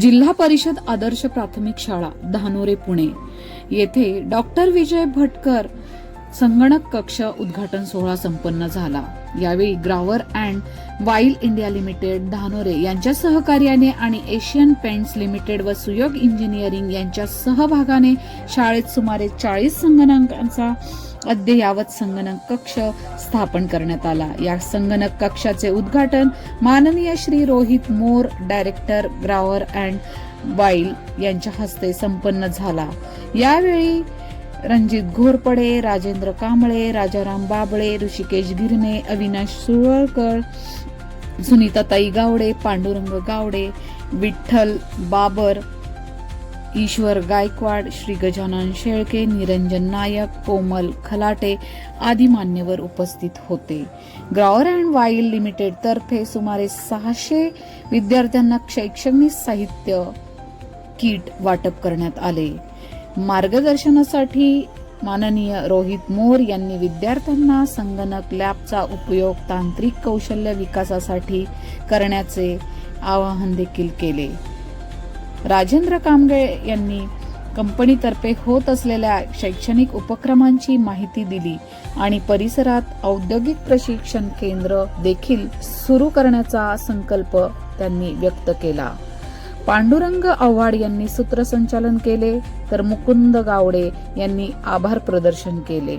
जिल्हा परिषद आदर्श प्राथमिक शाळा धानोरे पुणे. येथे डॉक्टर विजय भटकर संगणक कक्ष उद्घाटन सोहळा संपन्न झाला. यावेळी Grauer and Weil India Limited Dhanore यांच्या सहकार्याने आणि एशियन पेंट्स लिमिटेड व सुयोग इंजिनिअरिंग यांच्या सहभागाने शाळेत सुमारे चाळीस संगणकांचा अद्ययावत संगणक कक्ष स्थापन करण्यात आला. या संगणक कक्षाचे उद्घाटन माननीय Shri Rohit More director Grauer and Weil यांच्या हस्ते संपन्न झाला. यावेळी रणजित घोरपडे राजेंद्र कांबळे राजाराम बाबळे ऋषिकेश गिरणे अविनाश सुरळकर सुनीताताई गावडे पांडुरंग गावडे विठ्ठल बाबर ईश्वर गायकवाड श्री गजानन शेळके निरंजन नायक कोमल खलाटे आदी मान्यवर उपस्थित होते. ग्रॉवर अँड वाईल लिमिटेड तर्फे सुमारे सहाशे विद्यार्थ्यांना शैक्षणिक साहित्य किट वाटप करण्यात आले. मार्गदर्शनासाठी माननीय रोहित मोर यांनी विद्यार्थ्यांना संगणक लॅबचा उपयोग तांत्रिक कौशल्य विकासासाठी करण्याचे आवाहन देखील केले. राजेंद्र कामगळे यांनी कंपनीतर्फे होत असलेल्या शैक्षणिक उपक्रमांची माहिती दिली आणि परिसरात औद्योगिक प्रशिक्षण केंद्र देखील सुरू करण्याचा संकल्प त्यांनी व्यक्त केला. पांडुरंग आव्हाड यांनी सूत्रसंचालन केले तर मुकुंद गावडे यांनी आभार प्रदर्शन केले.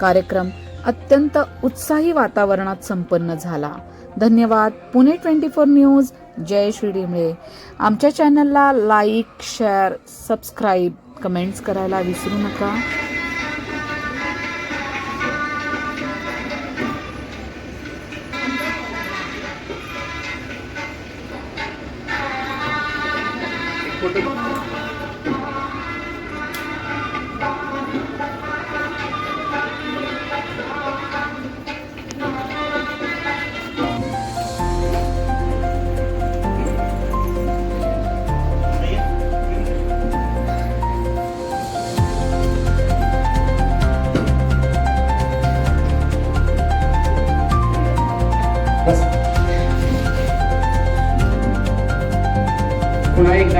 कार्यक्रम अत्यंत उत्साही वातावरणात संपन्न झाला. धन्यवाद. Pune twenty four news Jayashree Dimale. आमच्या चॅनलला लाईक शेअर सबस्क्राईब कमेंट्स करायला विसरू नका. पुन्हा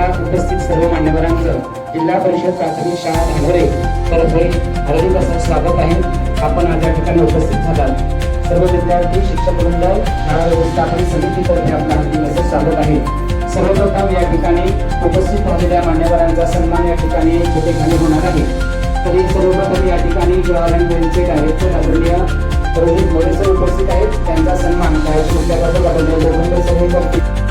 उपस्थित सर्व मान्यवरांचं जिल्हा परिषद प्राथमिक शाळा धानोरे तर्फे हार्दिक स्वागत आहे. आपण आज या ठिकाणी उपस्थित झालात. सर्व विद्यार्थी शिक्षक वृंद शाळा व्यवस्थापन समितीतर्फे आपला हार्दिक स्वागत आहे. सर्वप्रथम या ठिकाणी उपस्थित झालेल्या मान्यवरांचा सन्मान या ठिकाणी छोटेखाली होणार आहे. तरी सर्वप्रथम या ठिकाणी जवाहर नेहरूचे डायरेक्टर आदरणीय रोहित मोरे सर उपस्थित आहेत. त्यांचा सन्मान शाळेच्या मुख्याध्यापक आदरणीय देवेंद्र सर हे करतील.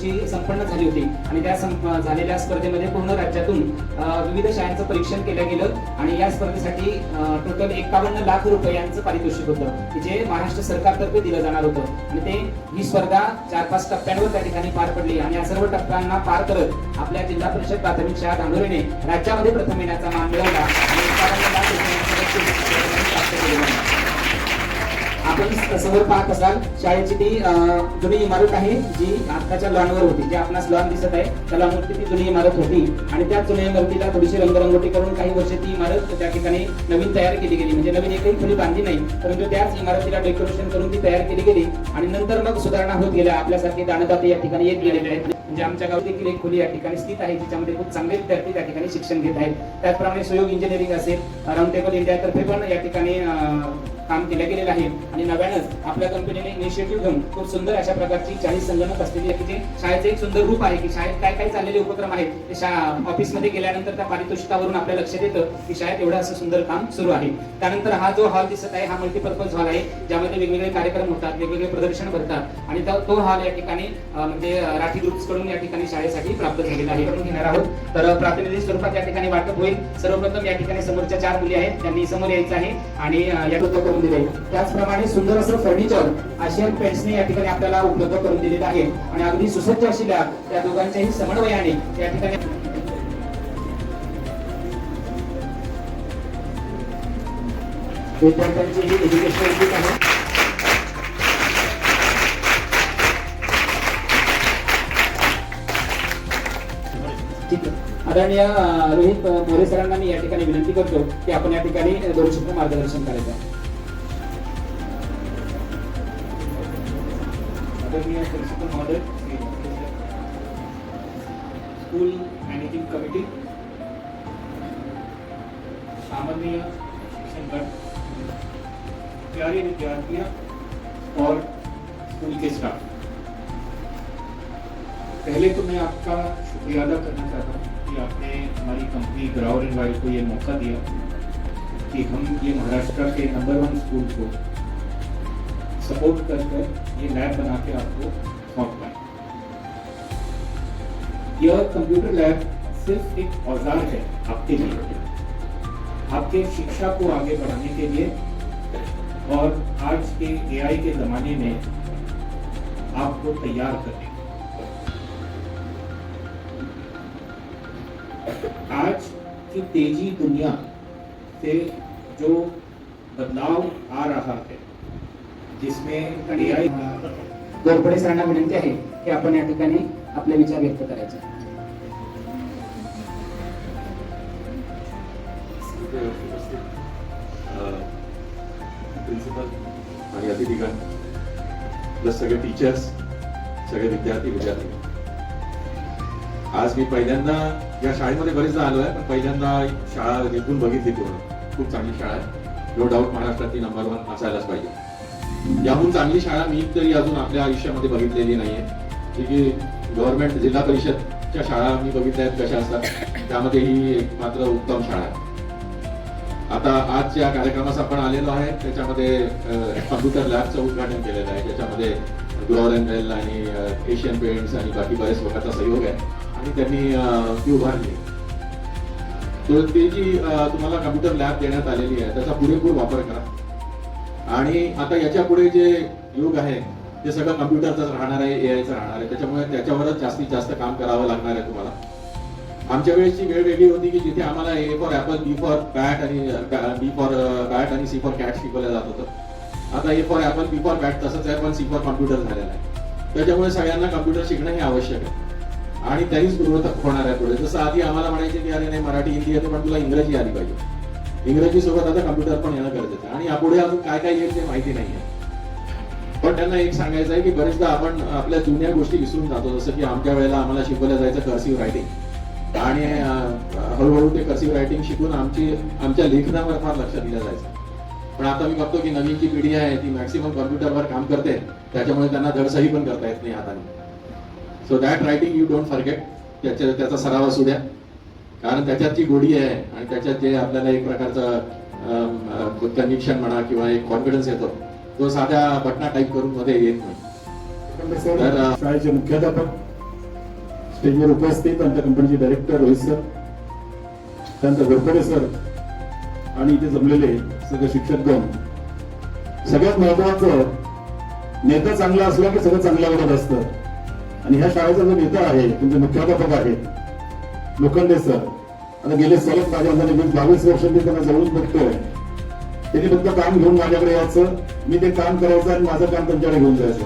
वर्षी संपन्न झाली होती. आणि त्या झालेल्या स्पर्धेमध्ये पूर्ण राज्यातून विविध शाळांचं परीक्षण केलं गेलं. आणि या स्पर्धेसाठी टोटल एकावन्न लाख रुपयांचं पारितोषिक होतं जे महाराष्ट्र सरकारतर्फे दिलं जाणार होतं. आणि ते ही स्पर्धा चार पाच टप्प्यांवर त्या ठिकाणी पार पडली. आणि या सर्व टप्प्यांना पार करत आपल्या जिल्हा परिषद प्राथमिक शाळा धांडोरेने राज्यामध्ये प्रथम येण्याचा मान समोर पाहत असाल शाळेची ती जुनी इमारत आहे जी आत्ताच्या लॉनवर होती जी आपणास लॉन दिसत आहे त्या लॉनवरती ती जुनी इमारत होती. आणि त्या जुन्या इमारतीला थोडीशी रंगरंगोटी करून काही वर्ष ती इमारत त्या ठिकाणी नवीन तयार केली गेली. म्हणजे नवीन एकही खोली बांधली नाही परंतु त्याच इमारतीला डेकोरेशन करून ती तयार केली गेली. आणि नंतर मग सुधारणा होत गेल्या आपल्यासारखे दानदाते या ठिकाणी येत गेलेले आहेत म्हणजे आमच्या गावात देखील एक खोली या ठिकाणी स्थित आहे ज्याच्यामध्ये खूप चांगले विद्यार्थी त्या ठिकाणी शिक्षण घेत आहेत. त्याचप्रमाणे सहयोग इंजिनिअरिंग असेल राऊंड टेबल इंडियातर्फे पण या ठिकाणी काम केलं गेलेलं आहे. आणि नव्यानंच आपल्या कंपनीने इनिशिएटिव्ह घेऊन खूप सुंदर अशा प्रकारची चाळीस संगणक असलेली आहे की शाळेचं एक सुंदर रूप आहे की शाळेत काय काय चाललेले उपक्रम आहेत ते शा ऑफिसमध्ये गेल्यानंतर त्या पारितोषिकावरून आपल्या लक्षात येतं की शाळेत एवढं असं सुंदर काम सुरू आहे. त्यानंतर हा जो हॉल दिसत आहे हा मल्टीपर्पज हॉल आहे ज्यामध्ये वेगवेगळे कार्यक्रम होतात वेगवेगळे प्रदर्शन भरतात. आणि तो- हॉल या ठिकाणी म्हणजे राठी ग्रुप्सकडून या ठिकाणी शाळेसाठी प्राप्त झालेला आहे. करून घेणार आहोत. तर प्रातिनिधी प्रातिनिधिक स्वरूपात या ठिकाणी वाटप होईल. सर्वप्रथम या ठिकाणी समोरच्या चार मुली आहेत. त्यांनी समोर यायचं आहे. आणि या करून दिले. त्याचप्रमाणे सुंदर असं फर्निचर आशियन पेंट्सने या ठिकाणी आपल्याला उपलब्ध करून दिलेलं आहे. आणि अगदी सुसज्ज असलेल्या त्या दोघांच्याही समन्वयाने या ठिकाणी विद्यार्थ्यांची ही एज्युकेशनल आहे. ठीक आहे. आदरणीय रोहित मोरे सरांना मी या ठिकाणी विनंती करतो की आपण या ठिकाणी दोन शब्द मार्गदर्शन करायचं आहे. आदरणीय प्रिन्सिपल महोदय स्कूल मॅनेजिंग कमिटी सामान्य शिक्षण प्यारे विद्यार्थियों और स्कूल के स्टाफ पहले तो मैं आपका शुक्रिया अदा करना चाहता हूँ कि आपने हमारी कंपनी ग्राउर एंड को ये मौका दिया कि हम ये महाराष्ट्र के नंबर वन स्कूल को सपोर्ट कर कर ये लैब बना के आपको सौंप पाए यह कंप्यूटर लैब सिर्फ़ एक औज़ार है आपके लिए। आपके शिक्षा को आगे बढ़ाने के लिए और आज के एआई के जमाने में आपको तैयार करने आज की तेज़ी दुनिया से जो बदलाव आ रहा है जिसमें गोरपडे सरांना विनंती आहे की आपण या ठिकाणी आपले विचार व्यक्त करायचे. प्रिन्सिपल आणि अतिथीगण प्लस सगळे टीचर्स सगळे विद्यार्थी विद्यार्थी. आज मी पहिल्यांदा या शाळेमध्ये बरेचदा आलो आहे पण पहिल्यांदा शाळा निघून बघितली पूर्ण. खूप चांगली शाळा आहे. नो डाऊट महाराष्ट्रातली नंबर वन असायलाच पाहिजे. याहून चांगली शाळा मी तरी अजून आपल्या आयुष्यामध्ये बघितलेली नाहीये. की गव्हर्नमेंट जिल्हा परिषदच्या शाळा मी बघितल्या आहेत कशा असतात त्यामध्ये ही एक मात्र उत्तम शाळा आहे. आता आज ज्या कार्यक्रमास आपण आलेलो आहे त्याच्यामध्ये कम्प्युटर लॅबचं उद्घाटन केलेलं आहे ज्याच्यामध्ये ग्लोअर अँड एल आणि एशियन पेंट्स आणि बाकी बरेच लोकांचा सहयोग आहे. आणि त्यांनी ती उभारली तर जी तुम्हाला कम्प्युटर लॅब देण्यात आलेली आहे त्याचा पुरेपूर वापर आणि आता याच्यापुढे जे युग आहे ते सगळं कम्प्युटरचं राहणार आहे एआयचं राहणार आहे. त्याच्यामुळे त्याच्यावरच जास्तीत जास्त काम करावं लागणार आहे तुम्हाला. आमच्या वेळेची वेळ वेगळी होती की जिथे आम्हाला A for apple B for bat आणि बी फॉर बॅट आणि सी फॉर कॅट शिकवलं जात होतं. आता A for apple B for bat तसंच आहे पण सी फॉर कम्प्युटर झालेलं आहे. त्याच्यामुळे सगळ्यांना कम्प्युटर शिकणं हे आवश्यक आहे. आणि त्याहीच ग्रोथ होणार आहे पुढे. जसं आधी आम्हाला म्हणायचे की अरे नाही मराठी हिंदी येते पण तुला इंग्रजी आली पाहिजे. इंग्रजी सोबत आता कम्प्युटर पण येणं गरजेचं आहे. आणि यापुढे अजून काय काय येईल ते माहिती नाहीये. पण त्यांना एक सांगायचं आहे की बरेचदा आपण आपल्या जुन्या गोष्टी विसरून जातो. जसं की आमच्या वेळेला आम्हाला शिकवलं जायचं कर्सिव्ह रायटिंग आणि हळूहळू ते कर्सिव्ह रायटिंग शिकून आमची आमच्या लेखनावर फार लक्ष दिलं जायचं. पण आता मी बघतो की नवीन जी पिढी आहे ती मॅक्सिमम कम्प्युटरवर काम करते. त्याच्यामुळे त्यांना धडसही पण करता येत नाही हाताने. So that writing you don't forget त्याच्या त्याचा सराव असू द्या. कारण त्याच्यात जी गोडी आहे आणि त्याच्यात जे आपल्याला एक प्रकारचं कनेक्शन म्हणा किंवा एक कॉन्फिडन्स येतो तो साध्या बटना टाईप करून मध्ये येत नाही. तर शाळेचे मुख्याध्यापक स्टेजवर उपस्थित आमच्या कंपनीचे डायरेक्टर रोहित सर त्यानंतर घोरपडे सर आणि इथे जमलेले सगळे शिक्षकगण सगळ्यात महत्वाचं नेता चांगला असला की सगळं चांगलं आवडत असतं. आणि ह्या शाळेचा जो नेता आहे तुमचे मुख्याध्यापक आहेत लोखंडे सर. आणि गेले सलग माझ्या अंदाने वीस बावीस वर्ष मी त्यांना जवळून बघतोय. त्यांनी फक्त काम घेऊन माझ्याकडे यायचं मी ते काम करायचं आणि माझं काम त्यांच्याकडे घेऊन जायचं.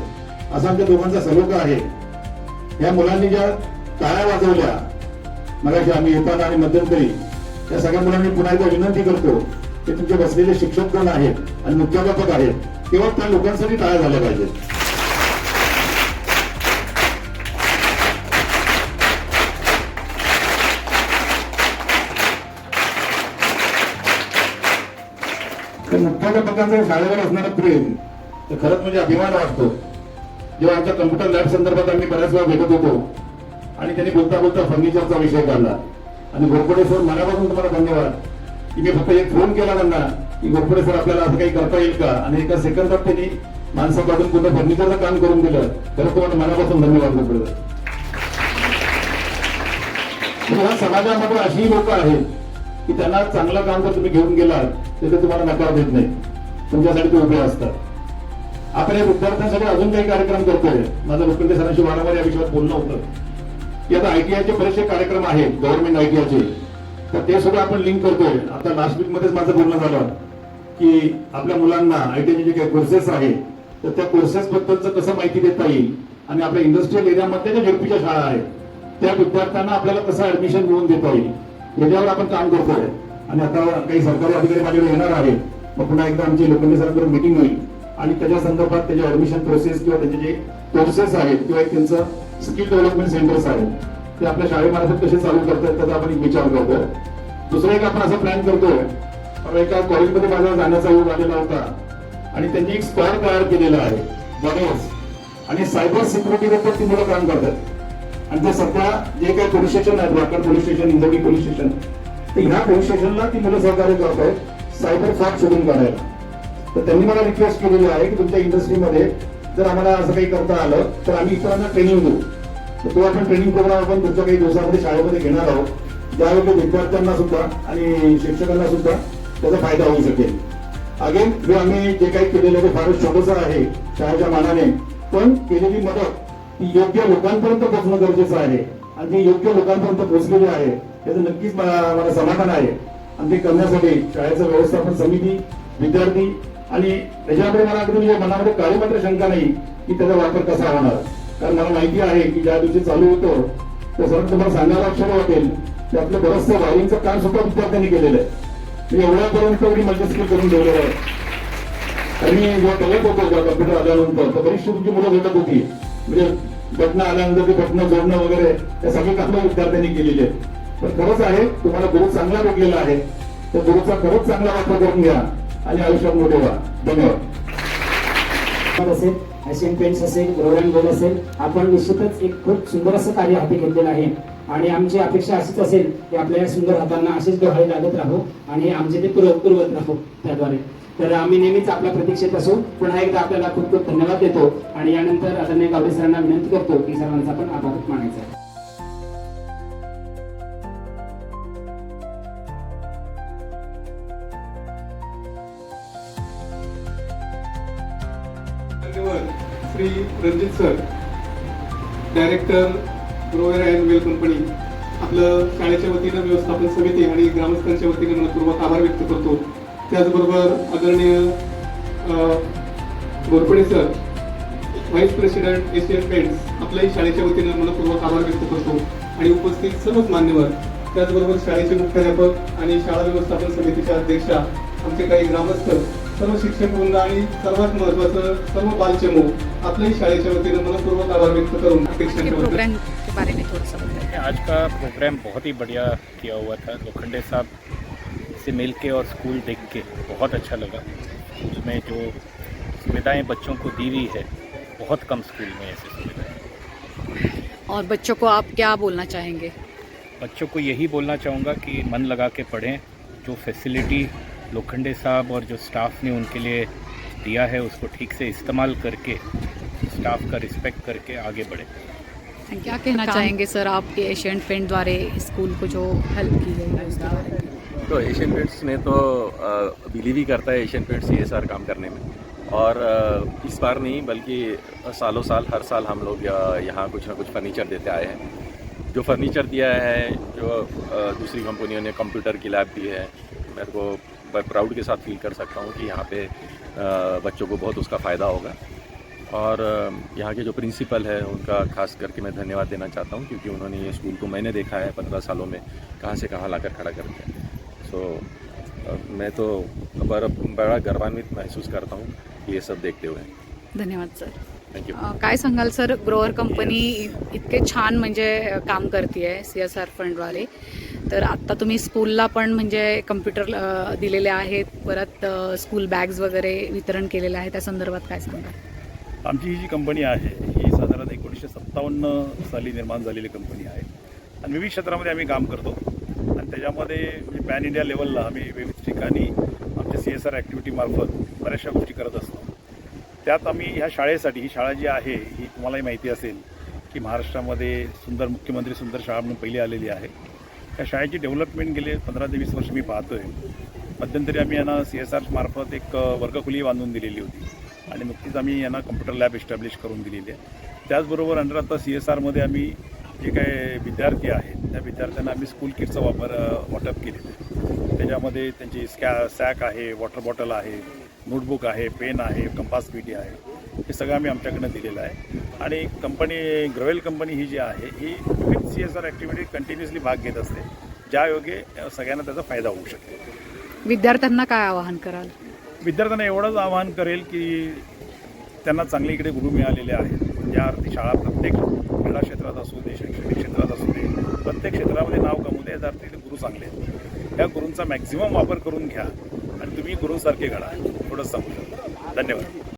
असा आमच्या दोघांचा सलोखा आहे. या मुलांनी ज्या टाळ्या वाजवल्या मगाशी आम्ही येताना आणि मध्यंतरी त्या सगळ्या मुलांनी पुन्हा एकदा विनंती करतो की तुमचे बसलेले शिक्षक कोण आहेत आणि मुख्याध्यापक आहेत केवळ त्या लोकांसाठी टाळ्या झाल्या पाहिजेत. तर मुख्याध्यापकांचं शाळेवर असणारं प्रेम तर खरंच म्हणजे अभिमान वाटतो. जेव्हा आमच्या कम्प्युटर लॅब संदर्भात आम्ही बऱ्याच वेळा भेटत होतो आणि त्यांनी बोलता बोलता फर्निचरचा विषय काढला. आणि घोरपडे सर मनापासून तुम्हाला धन्यवाद. की मी फक्त एक फोन केला त्यांना की गोरपडे सर आपल्याला असं काही करता येईल का? आणि एका सेकंदात त्यांनी माणसं पूर्ण फर्निचरचं काम करून दिलं. खरं तुम्हाला मनापासून धन्यवाद गोरपडे सर समाजामध्ये अशी लोक आहेत की त्यांना चांगलं काम जर तुम्ही घेऊन गेलात तिथे तुम्हाला नकार देत नाही. तुमच्यासाठी ते उभे असतात. आपण या विद्यार्थ्यांसाठी अजून काही कार्यक्रम करतोय. माझं लोकंडे सरांशी वारंवार या विषयावर बोलणं होतं. की आता आयटीआयचे बरेचसे कार्यक्रम आहेत गव्हर्नमेंट आयटीआयचे तर ते सुद्धा आपण लिंक करतोय. आता लास्ट वीक मध्येच माझं बोलणं झालं की आपल्या मुलांना आयटीआयचे जे काही कोर्सेस आहेत तर त्या कोर्सेस बद्दलचं कसं माहिती देता येईल? आणि आपल्या इंडस्ट्रियल एरियामध्ये ज्या झेडपीच्या शाळा आहेत त्या विद्यार्थ्यांना आपल्याला कसं ऍडमिशन मिळवून देता येईल? याच्यावर आपण काम करतोय. आणि आता काही सरकारी अधिकारी माझ्याकडे येणार आहेत. मग पुन्हा एकदा आमची लोखंडे मीटिंग मिटिंग होईल. आणि त्याच्या संदर्भात त्याचे ऍडमिशन प्रोसेस किंवा त्याचे जे कोर्सेस आहेत किंवा त्यांचं स्किल डेव्हलपमेंट सेंटर्स आहेत ते आपल्या शाळेमार्फत कसे चालू करतात त्याचा आपण एक विचार करतोय दुसरं एक आपण असं प्लॅन करतोय. एका कॉलेजमध्ये माझा जाण्याचा योग आलेला होता. आणि त्यांनी एक स्क्वॉड तयार केलेला आहे गणेश. आणि सायबर सिक्युरिटीवर पण ती मुलं काम करतात. आणि ते सध्या जे काही पोलीस स्टेशन आहेत Wakad police station Indori police station तर ह्या पोलीस स्टेशनला ती मुलं सहकार्य करत आहेत सायबर फ्रॉड शोधून काढायला. तर त्यांनी मला रिक्वेस्ट केलेली आहे की तुमच्या इंडस्ट्रीमध्ये जर आम्हाला असं काही करता आलं तर आम्ही इतरांना ट्रेनिंग देऊ. तर तो आपण ट्रेनिंग प्रोग्राम आपण पुढच्या काही दिवसामध्ये शाळेमध्ये घेणार आहोत. ज्यावेळी विद्यार्थ्यांना सुद्धा आणि शिक्षकांना सुद्धा त्याचा फायदा होऊ शकेल. अगेन जे आम्ही जे काही केलेलं ते फारच छोटस आहे शाळेच्या मानाने. पण केलेली मदत ती योग्य लोकांपर्यंत पोहोचणं गरजेचं आहे. आणि ते योग्य लोकांपर्यंत पोहोचलेले आहे त्याचं नक्कीच मला समाधान आहे. आणि ते करण्यासाठी शाळेचं व्यवस्थापन समिती विद्यार्थी आणि त्याच्यामध्ये मला अगदी म्हणजे मनामध्ये काही मात्र शंका नाही की त्याचा वापर कसा होणार. कारण मला माहिती आहे की ज्या दिवशी चालू होतो तर सर तुम्हाला सांगायला अक्षर वाटेल की आपलं बरंचसं वायरिंगचं काम सुद्धा विद्यार्थ्यांनी केलेलं आहे. मी एवढ्यापर्यंत एवढी मल्टीस्किल करून ठेवलेलं आहे. आणि जेव्हा कलर होतो जेव्हा कम्प्युटर आल्यानंतर तर बरीचशी तुमची मुलं भेटत होती. म्हणजे बटणं आल्यानंतर ते बटणं जोडणं वगैरे या सगळी कामं विद्यार्थ्यांनी केलेली आहेत. पण खरंच आहे तुम्हाला गुरु चांगला भेटलेला आहे. तर गुरुचा खरंच चांगला वापर करून घ्या आणि आयुष्यात मोठे व्हा. धन्यवाद. असेल एशियन पेंट्स असेल ग्रोरन गोल असेल आपण निश्चितच एक खूप सुंदर असं कार्य हाती घेतलेलं आहे. आणि आमची अपेक्षा अशीच असेल की आपल्या सुंदर हातांना असेच डोहाळे लागत राहू आणि आमचे ते पुरव पुरवत राहू त्याद्वारे. तर आम्ही नेहमीच आपल्या प्रतीक्षेत असू. पुन्हा एकदा आपल्याला खूप खूप धन्यवाद देतो. आणि यानंतर आदरणीय गावडे सरांना विनंती करतो की सर्वांचा पण आभार मानायचा आहे. Shri Ranjit sir director Grauer and Weil company आपलं शाळेच्या वतीनं व्यवस्थापन समिती आणि ग्रामस्थांच्या वतीनं मनपूर्वक आभार व्यक्त करतो. त्याचबरोबर आदरणीय अ, Ghorpade sir vice president Asian Paints आपल्याही शाळेच्या वतीनं मनपूर्वक आभार व्यक्त करतो आणि उपस्थित सर्वच मान्यवर त्याचबरोबर शाळेचे मुख्याध्यापक आणि शाळा व्यवस्थापन समितीच्या अध्यक्षा आमचे काही ग्रामस्थ सर्व शिक्षक वृंद आणि सर्वात महत्वाचं सर्व बालचमू आपल्याही शाळेच्या वतीनं मनपूर्वक आभार व्यक्त करून बताइए आज का प्रोग्राम बहुत ही बढ़िया किया हुआ था. लोखंडे साहब से मिल के और स्कूल देख के बहुत अच्छा लगा। उसमें जो सुविधाएँ बच्चों को दी हुई है बहुत कम स्कूल में ऐसी सुविधाएँ। और बच्चों को आप क्या बोलना चाहेंगे? बच्चों को यही बोलना चाहूँगा कि मन लगा के पढ़ें। जो फैसिलिटी लोखंडे साहब और जो स्टाफ ने उनके लिए दिया है उसको ठीक से इस्तेमाल करके स्टाफ का रिस्पेक्ट करके आगे बढ़ें। क्या कहना चाहेंगे सर आपके एशियन पेंट द्वारा स्कूल को जो हेल्प की गई है उसके बारे में? तो एशियन पेंट्स ने तो बिलीव ही करता है एशियन पेंट्स ये सी काम करने में। और इस बार नहीं, बल्कि सालों साल, हर साल हम लोग यहाँ कुछ ना कुछ फर्नीचर देते आए हैं। जो फर्नीचर दिया है, जो दूसरी कंपनियों ने कंप्यूटर की लैब दी है, मेरे को प्राउड के साथ फील कर सकता हूँ कि यहाँ पे बच्चों को बहुत उसका फ़ायदा होगा। और यहाँ के जो प्रिंसिपल है, उनका खास करके मैं धन्यवाद देना चाहता हूँ, क्योंकि उन्होंने ये स्कूल को मैंने देखा है पंद्रह सालों में, कहाँ से कहाँ लाकर खड़ा कर दिया। सो अ, मैं तो बड़ा बड़ा गर्वान्वित महसूस करता हूँ ये सब देखते हुए। धन्यवाद सर। थँक्यू काय सांगाल सर? ग्रोअर कंपनी इतके छान म्हणजे काम करते सी एस आर फंडद्वारे तर आत्ता तुम्ही स्कूलला पण म्हणजे कम्प्युटर दिलेले आहेत. परत स्कूल बॅग्स वगैरे वितरण केलेलं आहे त्या संदर्भात काय सांगाल? आमची ही जी कंपनी आहे ही साधारण एकोणीसशे सत्तावन्न साली निर्माण झालेली कंपनी आहे. आणि विविध क्षेत्रामध्ये आम्ही काम करतो. त्याच्यामध्ये पॅन इंडिया लेवलला आम्ही विविध ठिकाणी आमच्या सी एस आर ॲक्टिव्हिटीमार्फत बऱ्याचशा गोष्टी करत असतो. त्यात आम्ही ह्या शाळेसाठी ही शाळा जी आहे ही तुम्हालाही माहिती असेल की महाराष्ट्रामध्ये सुंदर मुख्यमंत्री सुंदर शाळा म्हणून पहिली आलेली आहे. त्या शाळेची डेव्हलपमेंट गेले पंधरा ते वीस वर्ष मी पाहतो आहे मध्यंतरी आम्ही यांना सी एस आरमार्फत एक अ, वर्गखोली बांधून दिलेली होती आणि नुकतीच आम्ही यांना कम्प्युटर लॅब एस्टॅब्लिश करून दिलेली आहे. त्याचबरोबर अंडर आता सी एस आरमध्ये आम्ही जे काही विद्यार्थी आहेत त्या विद्यार्थ्यांना आम्ही स्कूल किटचा वापर वाटप केलेलं आहे. त्याच्यामध्ये त्यांची स्कॅ सॅक आहे वॉटर बॉटल आहे नोटबुक आहे पेन आहे कंपास पीटी आहे. हे सगळं आम्ही आमच्याकडनं दिलेलं आहे. आणि कंपनी ग्रोवेल कंपनी ही जी आहे ही विविध C S R activity continuously भाग घेत असते. ज्या योगे अ, सगळ्यांना त्याचा फायदा होऊ शकेल. विद्यार्थ्यांना काय आवाहन कराल? विद्यार्थ्यांना एवढंच आवाहन करेल की त्यांना चांगले इकडे गुरु मिळालेले आहेत ज्या अर्थी शाळा प्रत्येक क्रीडा क्षेत्रात असू दे शैक्षणिक क्षेत्रात असू दे प्रत्येक क्षेत्रामध्ये नाव कमवू दे याचा अर्थ इथे गुरु चांगले आहेत. या गुरूंचा मॅक्झिमम वापर करून घ्या आणि तुम्ही गुरूंसारखे घडा एवढंच सांगू शकतो. धन्यवाद.